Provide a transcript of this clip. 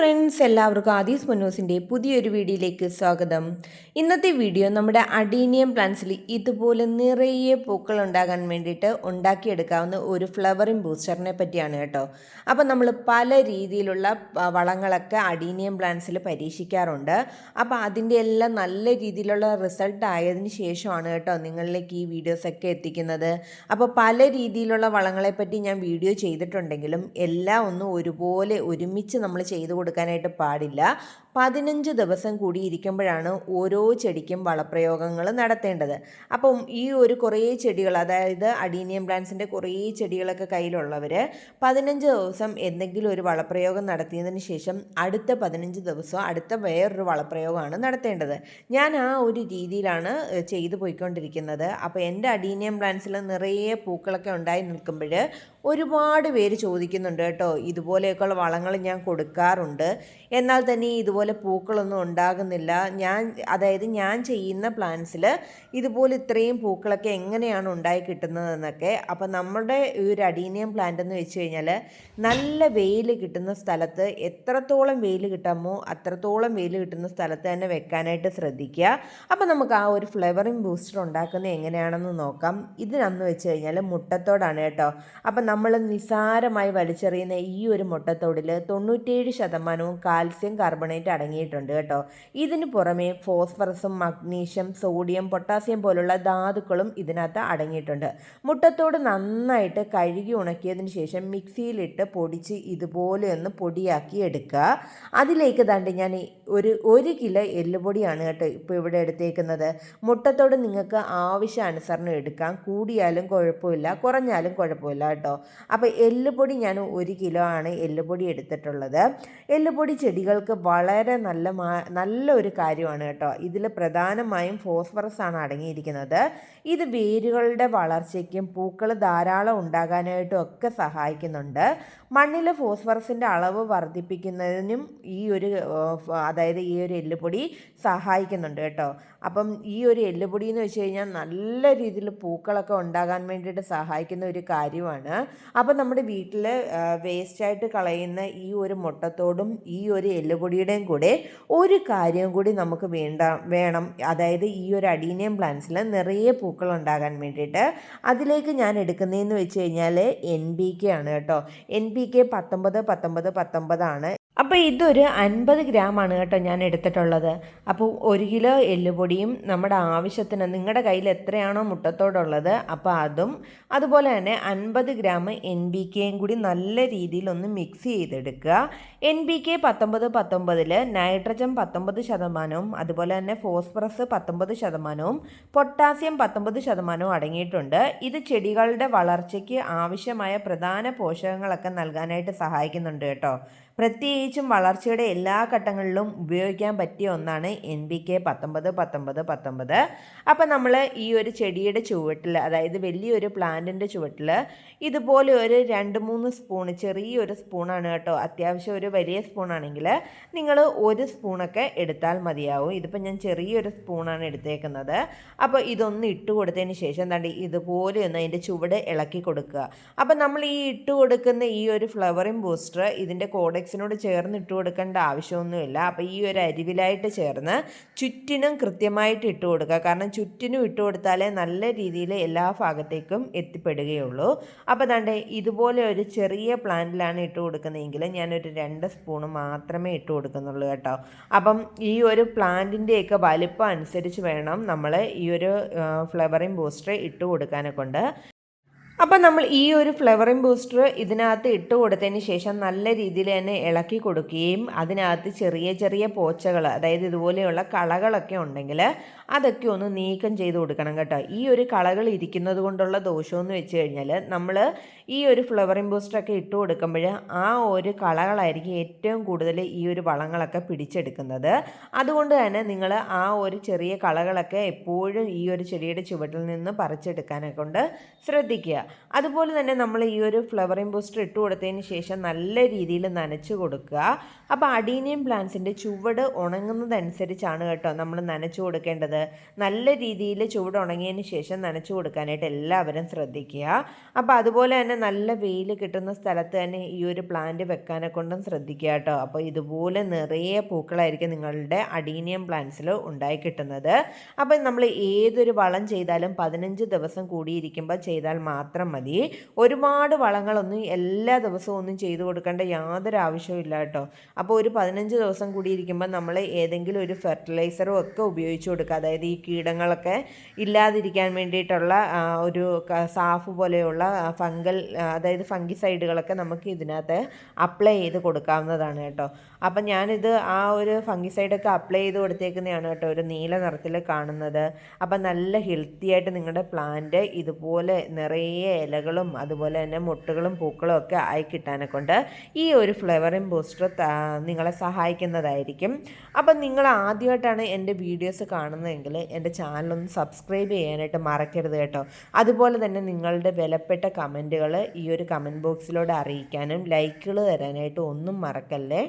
Friends എല്ലാവർക്കും ആദീസ് മനോസിന്റെ പുതിയൊരു വീഡിയോയിലേക്ക് സ്വാഗതം. ഇന്നത്തെ വീഡിയോ നമ്മുടെ അഡീനിയം പ്ലാന്റ്സിൽ ഇതുപോലെ നിറയെ പൂക്കൾ ഉണ്ടാകാൻ വേണ്ടിയിട്ട് ഉണ്ടാക്കിയെടുക്കാവുന്ന ഒരു ഫ്ലവറിംഗ് ബൂസ്റ്ററിനെ പറ്റിയാണ് കേട്ടോ. അപ്പോൾ നമ്മൾ പല രീതിയിലുള്ള വളങ്ങളൊക്കെ അഡീനിയം പ്ലാന്റ്സിൽ പരീക്ഷിക്കാറുണ്ട്. അപ്പോൾ അതിന്റെ എല്ലാം നല്ല രീതിയിലുള്ള റിസൾട്ട് ആയതിന് ശേഷമാണ് കേട്ടോ നിങ്ങളിലേക്ക് ഈ വീഡിയോസൊക്കെ എത്തിക്കുന്നത്. അപ്പോൾ പല രീതിയിലുള്ള വളങ്ങളെപ്പറ്റി ഞാൻ വീഡിയോ ചെയ്തിട്ടുണ്ടെങ്കിലും എല്ലാം ഒന്നും ഒരുപോലെ ഒരുമിച്ച് നമ്മൾ ചെയ്തു കൊടുക്കാനായിട്ട് പാടില്ല. പതിനഞ്ച് ദിവസം കൂടി ഇരിക്കുമ്പോഴാണ് ഓരോ ചെടിക്കും വളപ്രയോഗങ്ങൾ നടത്തേണ്ടത്. അപ്പം ഈ ഒരു കുറേ ചെടികൾ അതായത് അഡീനിയം പ്ലാന്റ്സിന്റെ കുറേ ചെടികളൊക്കെ കയ്യിലുള്ളവർ പതിനഞ്ച് ദിവസം എന്തെങ്കിലും ഒരു വളപ്രയോഗം നടത്തിയതിന് ശേഷം അടുത്ത പതിനഞ്ച് ദിവസം അടുത്ത വേറൊരു വളപ്രയോഗമാണ് നടത്തേണ്ടത്. ഞാൻ ആ ഒരു രീതിയിലാണ് ചെയ്തു പോയിക്കൊണ്ടിരിക്കുന്നത്. അപ്പോൾ എന്റെ അഡീനിയം പ്ലാന്റ്സിൽ നിറയെ പൂക്കളൊക്കെ ഉണ്ടായി നിൽക്കുമ്പോൾ ഒരുപാട് പേര് ചോദിക്കുന്നുണ്ട് കേട്ടോ ഇതുപോലെയൊക്കെയുള്ള വളങ്ങൾ ഞാൻ കൊടുക്കാറുണ്ട്. എന്നാൽ തന്നെ ഇതുപോലെ പൂക്കളൊന്നും ഉണ്ടാകുന്നില്ല. ഞാൻ അതായത് ഞാൻ ചെയ്യുന്ന പ്ലാന്റ്സിൽ ഇതുപോലെ ഇത്രയും പൂക്കളൊക്കെ എങ്ങനെയാണ് ഉണ്ടായി കിട്ടുന്നതെന്നൊക്കെ അപ്പോൾ നമ്മുടെ ഈ ഒരു അഡീനിയം പ്ലാന്റ് എന്ന് വെച്ച് കഴിഞ്ഞാൽ നല്ല വെയിൽ കിട്ടുന്ന സ്ഥലത്ത് എത്രത്തോളം വെയിൽ കിട്ടാമോ അത്രത്തോളം വെയിൽ കിട്ടുന്ന സ്ഥലത്ത് തന്നെ വെക്കാനായിട്ട് ശ്രദ്ധിക്കുക. അപ്പോൾ നമുക്ക് ആ ഒരു ഫ്ലവറിങ് ബൂസ്റ്റർ ഉണ്ടാക്കുന്നത് എങ്ങനെയാണെന്ന് നോക്കാം. ഇതിനന്ന് വെച്ച് കഴിഞ്ഞാൽ മുട്ടത്തോടാണ് കേട്ടോ. അപ്പം നമ്മൾ നിസ്സാരമായി വലിച്ചെറിയുന്ന ഈ ഒരു മുട്ടത്തോടിൽ തൊണ്ണൂറ്റേഴ് ശതമാനവും കാൽസ്യം കാർബണേറ്റ് അടങ്ങിയിട്ടുണ്ട് കേട്ടോ. ഇതിന് പുറമെ ഫോസ്ഫറസും മഗ്നീഷ്യം സോഡിയം പൊട്ടാസ്യം പോലുള്ള ധാതുക്കളും ഇതിനകത്ത് അടങ്ങിയിട്ടുണ്ട്. മുട്ടത്തോട് നന്നായിട്ട് കഴുകി ഉണക്കിയതിന് ശേഷം മിക്സിയിലിട്ട് പൊടിച്ച് ഇതുപോലെ ഒന്ന് പൊടിയാക്കി എടുക്കുക. അതിലേക്ക് ദാണ്ട് ഞാൻ ഒരു ഒരു കിലോ എല്ലുപൊടിയാണ് കേട്ടോ ഇപ്പോൾ ഇവിടെ എടുത്തേക്കുന്നത്. മുട്ടത്തോട് നിങ്ങൾക്ക് ആവശ്യാനുസരണം എടുക്കാം. കൂടിയാലും കുഴപ്പമില്ല കുറഞ്ഞാലും കുഴപ്പമില്ല കേട്ടോ. അപ്പോൾ എല്ലുപൊടി ഞാൻ ഒരു കിലോ ആണ് എല്ലുപൊടി എടുത്തിട്ടുള്ളത്. എല്ലുപൊടി ചെടികൾക്ക് വളരെ നല്ല നല്ല ഒരു കാര്യമാണ് കേട്ടോ. ഇതിൽ പ്രധാനമായും ഫോസ്ഫറസ് ആണ് അടങ്ങിയിരിക്കുന്നത്. ഇത് വേരുകളുടെ വളർച്ചയ്ക്കും പൂക്കൾ ധാരാളം ഉണ്ടാകാനായിട്ടും ഒക്കെ സഹായിക്കുന്നുണ്ട്. മണ്ണിൽ ഫോസ്ഫറസിന്റെ അളവ് വർദ്ധിപ്പിക്കുന്നതിനും ഈ ഒരു അതായത് ഈ ഒരു എല്ലുപൊടി സഹായിക്കുന്നുണ്ട് കേട്ടോ. അപ്പം ഈ ഒരു എല്ലുപൊടി എന്ന് വെച്ച് കഴിഞ്ഞാൽ നല്ല രീതിയിൽ പൂക്കളൊക്കെ ഉണ്ടാകാൻ വേണ്ടിയിട്ട് സഹായിക്കുന്ന ഒരു കാര്യമാണ്. അപ്പം നമ്മുടെ വീട്ടിൽ വേസ്റ്റായിട്ട് കളയുന്ന ഈ ഒരു മുട്ടത്തോടും ഈ ഒരു എല്ലുപൊടിയുടെയും കൂടെ ഒരു കാര്യം കൂടി നമുക്ക് വേണ്ട വേണം. അതായത് ഈ ഒരു അഡീനിയം പ്ലാന്റ്സിൽ നിറയെ പൂക്കൾ ഉണ്ടാകാൻ വേണ്ടിയിട്ട്. അതിലേക്ക് ഞാൻ എടുക്കുന്നതെന്ന് വെച്ച് കഴിഞ്ഞാൽ എൻ ബി കെ ആണ് കേട്ടോ. എൻ ബി കെ പത്തൊമ്പത് പത്തൊമ്പത് പത്തൊമ്പതാണ്. അപ്പോൾ ഇതൊരു അൻപത് ഗ്രാമാണ് കേട്ടോ ഞാൻ എടുത്തിട്ടുള്ളത്. അപ്പോൾ ഒരു കിലോ എല്ലുപൊടിയും നമ്മുടെ ആവശ്യത്തിന് നിങ്ങളുടെ കയ്യിൽ എത്രയാണോ മുട്ടത്തോടുള്ളത് അപ്പോൾ അതും അതുപോലെ തന്നെ അൻപത് ഗ്രാം എൻ ബി കെയും കൂടി നല്ല രീതിയിൽ ഒന്ന് മിക്സ് ചെയ്തെടുക്കുക. എൻ ബി കെ പത്തൊമ്പത് പത്തൊമ്പതിൽ നൈട്രജൻ പത്തൊമ്പത് ശതമാനവും അതുപോലെ തന്നെ ഫോസ്ഫറസ് പത്തൊമ്പത് ശതമാനവും പൊട്ടാസ്യം പത്തൊമ്പത് ശതമാനവും അടങ്ങിയിട്ടുണ്ട്. ഇത് ചെടികളുടെ വളർച്ചയ്ക്ക് ആവശ്യമായ പ്രധാന പോഷകങ്ങളൊക്കെ നൽകാനായിട്ട് സഹായിക്കുന്നുണ്ട് കേട്ടോ. പ്രത്യേകിച്ചും വളർച്ചയുടെ എല്ലാ ഘട്ടങ്ങളിലും ഉപയോഗിക്കാൻ പറ്റിയ ഒന്നാണ് എൻ ബി കെ പത്തൊമ്പത് പത്തൊമ്പത് പത്തൊമ്പത്. അപ്പം നമ്മൾ ഈ ഒരു ചെടിയുടെ ചുവട്ടിൽ അതായത് വലിയൊരു പ്ലാന്റിന്റെ ചുവട്ടിൽ ഇതുപോലെ ഒരു രണ്ട് മൂന്ന് സ്പൂണ് ചെറിയൊരു സ്പൂണാണ് കേട്ടോ. അത്യാവശ്യം ഒരു വലിയ സ്പൂണാണെങ്കിൽ നിങ്ങൾ ഒരു സ്പൂണൊക്കെ എടുത്താൽ മതിയാവും. ഇതിപ്പോൾ ഞാൻ ചെറിയൊരു സ്പൂണാണ് എടുത്തേക്കുന്നത്. അപ്പോൾ ഇതൊന്ന് ഇട്ട് കൊടുത്തതിന് ശേഷം എന്താണ്ട് ഇതുപോലെ ഒന്ന് അതിന്റെ ചുവട് ഇളക്കി കൊടുക്കുക. അപ്പം നമ്മൾ ഈ ഇട്ട് കൊടുക്കുന്ന ഈ ഒരു ഫ്ലവറിംഗ് ബൂസ്റ്റർ ഇതിന്റെ കോഡെക്സിനോട് ചേർന്ന് ഇട്ട് കൊടുക്കേണ്ട ആവശ്യമൊന്നുമില്ല. അപ്പോൾ ഈ ഒരു അരിവിലായിട്ട് ചേർന്ന് ചുറ്റിനും കൃത്യമായിട്ട് ഇട്ട് കൊടുക്കുക. കാരണം ചുറ്റിനും ഇട്ട് കൊടുത്താലേ നല്ല രീതിയിൽ എല്ലാ ഭാഗത്തേക്കും എത്തിപ്പെടുകയുള്ളൂ. അപ്പോൾ ദാണ്ടേ ഇതുപോലെ ഒരു ചെറിയ പ്ലാന്റിലാണ് ഇട്ട് കൊടുക്കുന്നതെങ്കിൽ ഞാനൊരു രണ്ട് സ്പൂണ് മാത്രമേ ഇട്ട് കൊടുക്കുന്നുള്ളൂ കേട്ടോ. അപ്പം ഈ ഒരു പ്ലാന്റിന്റെയൊക്കെ വലിപ്പം അനുസരിച്ച് വേണം നമ്മൾ ഈ ഒരു ഫ്ലവറിംഗ് ബൂസ്റ്റർ ഇട്ട് കൊടുക്കാനെ കൊണ്ട് അപ്പം നമ്മൾ ഈ ഒരു ഫ്ലവറിംഗ് ബൂസ്റ്റർ ഇതിനകത്ത് ഇട്ട് കൊടുത്തതിന് ശേഷം നല്ല രീതിയിൽ തന്നെ ഇളക്കി കൊടുക്കുകയും അതിനകത്ത് ചെറിയ ചെറിയ പോച്ചകൾ അതായത് ഇതുപോലെയുള്ള കളകളൊക്കെ ഉണ്ടെങ്കിൽ അതൊക്കെ ഒന്ന് നീക്കം ചെയ്ത് കൊടുക്കണം കേട്ടോ. ഈ ഒരു കളകൾ ഇരിക്കുന്നത് കൊണ്ടുള്ള ദോഷമെന്ന് വെച്ച് കഴിഞ്ഞാൽ നമ്മൾ ഈ ഒരു ഫ്ലവറിംഗ് ബൂസ്റ്ററൊക്കെ ഇട്ട് കൊടുക്കുമ്പോൾ ആ ഒരു കളകളായിരിക്കും ഏറ്റവും കൂടുതൽ ഈ ഒരു വളങ്ങളൊക്കെ പിടിച്ചെടുക്കുന്നത്. അതുകൊണ്ട് തന്നെ നിങ്ങൾ ആ ഒരു ചെറിയ കളകളൊക്കെ എപ്പോഴും ഈ ഒരു ചെടിയുടെ ചുവട്ടിൽ നിന്ന് പറിച്ചെടുക്കാനെ കൊണ്ട് ശ്രദ്ധിക്കുക. അതുപോലെ തന്നെ നമ്മൾ ഈ ഒരു ഫ്ലവറിംഗ് ബൂസ്റ്റർ ഇട്ട് കൊടുത്തതിന് ശേഷം നല്ല രീതിയിൽ നനച്ച് കൊടുക്കുക. അപ്പോൾ അഡീനിയം പ്ലാന്റ്സിന്റെ ചുവട് ഉണങ്ങുന്നതനുസരിച്ചാണ് കേട്ടോ നമ്മൾ നനച്ചു കൊടുക്കേണ്ടത്. നല്ല രീതിയിൽ ചുവട് ഉണങ്ങിയതിന് ശേഷം നനച്ചു കൊടുക്കാനായിട്ട് എല്ലാവരും ശ്രദ്ധിക്കുക. അപ്പോൾ അതുപോലെ തന്നെ നല്ല വെയിൽ കിട്ടുന്ന സ്ഥലത്ത് തന്നെ ഈ ഒരു പ്ലാന്റ് വെക്കാനെ കൊണ്ടും ശ്രദ്ധിക്കുക കേട്ടോ. അപ്പോൾ ഇതുപോലെ നിറയെ പൂക്കളായിരിക്കും നിങ്ങളുടെ അഡീനിയം പ്ലാന്റ്സിൽ ഉണ്ടായി കിട്ടുന്നത്. അപ്പോൾ നമ്മൾ ഏതൊരു വളം ചെയ്താലും പതിനഞ്ച് ദിവസം കൂടിയിരിക്കുമ്പോൾ ചെയ്താൽ മാത്രം മതി. ഒരുപാട് വളങ്ങളൊന്നും എല്ലാ ദിവസവും ഒന്നും ചെയ്തു കൊടുക്കേണ്ട യാതൊരു ആവശ്യവും ഇല്ല കേട്ടോ. അപ്പോൾ ഒരു പതിനഞ്ച് ദിവസം കൂടി ഇരിക്കുമ്പോൾ നമ്മൾ ഏതെങ്കിലും ഒരു ഫെർട്ടിലൈസറും ഒക്കെ ഉപയോഗിച്ച് കൊടുക്കുക. അതായത് ഈ കീടങ്ങളൊക്കെ ഇല്ലാതിരിക്കാൻ വേണ്ടിയിട്ടുള്ള ഒരു സാഫ് പോലെയുള്ള ഫംഗൽ അതായത് ഫംഗിസൈഡുകളൊക്കെ നമുക്ക് ഇതിനകത്ത് അപ്ലൈ ചെയ്ത് കൊടുക്കാവുന്നതാണ് കേട്ടോ. അപ്പം ഞാനിത് ആ ഒരു ഫംഗിസൈഡൊക്കെ അപ്ലൈ ചെയ്ത് കൊടുത്തേക്കുന്നതാണ് കേട്ടോ ഒരു നീല നിറത്തിൽ കാണുന്നത്. അപ്പം നല്ല ഹെൽത്തി ആയിട്ട് നിങ്ങളുടെ പ്ലാന്റ് ഇതുപോലെ നിറയെ ഇലകളും അതുപോലെ തന്നെ മുട്ടുകളും പൂക്കളും ഒക്കെ ആയി കിട്ടാനെ കൊണ്ട് ഈ ഒരു ഫ്ലവറിംഗ് ബൂസ്റ്റർ നിങ്ങളെ സഹായിക്കുന്നതായിരിക്കും. അപ്പം നിങ്ങൾ ആദ്യമായിട്ടാണ് എന്റെ വീഡിയോസ് കാണുന്നതെങ്കിൽ എന്റെ ചാനലൊന്ന് സബ്സ്ക്രൈബ് ചെയ്യാനായിട്ട് മറക്കരുത് കേട്ടോ. അതുപോലെ തന്നെ നിങ്ങളുടെ വിലപ്പെട്ട കമന്റുകൾ ഈ ഒരു കമന്റ് ബോക്സിലൂടെ അറിയിക്കാനും ലൈക്കുകൾ തരാനായിട്ട് ഒന്നും മറക്കല്ലേ?